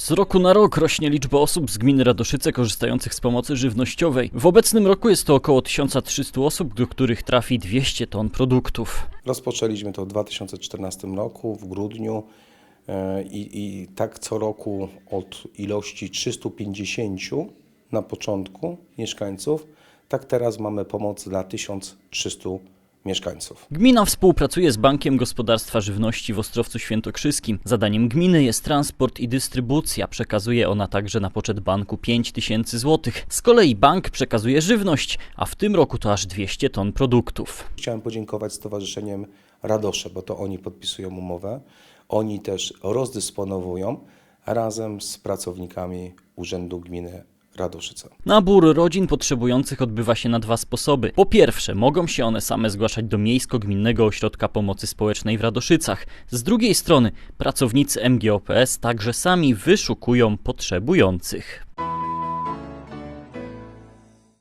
Z roku na rok rośnie liczba osób z gminy Radoszyce korzystających z pomocy żywnościowej. W obecnym roku jest to około 1300 osób, do których trafi 200 ton produktów. Rozpoczęliśmy to w 2014 roku, w grudniu e, i, i tak co roku od ilości 350 na początku mieszkańców, tak teraz mamy pomoc dla 1300 mieszkańców. Gmina współpracuje z Bankiem Gospodarstwa Żywności w Ostrowcu Świętokrzyskim. Zadaniem gminy jest transport i dystrybucja. Przekazuje ona także na poczet banku 5 tysięcy złotych. Z kolei bank przekazuje żywność, a w tym roku to aż 200 ton produktów. Chciałem podziękować Stowarzyszeniem Radosze, bo to oni podpisują umowę. Oni też rozdysponowują razem z pracownikami Urzędu Gminy Radoszyce. Nabór rodzin potrzebujących odbywa się na dwa sposoby. Po pierwsze, mogą się one same zgłaszać do Miejsko-Gminnego Ośrodka Pomocy Społecznej w Radoszycach. Z drugiej strony, pracownicy MGOPS także sami wyszukują potrzebujących.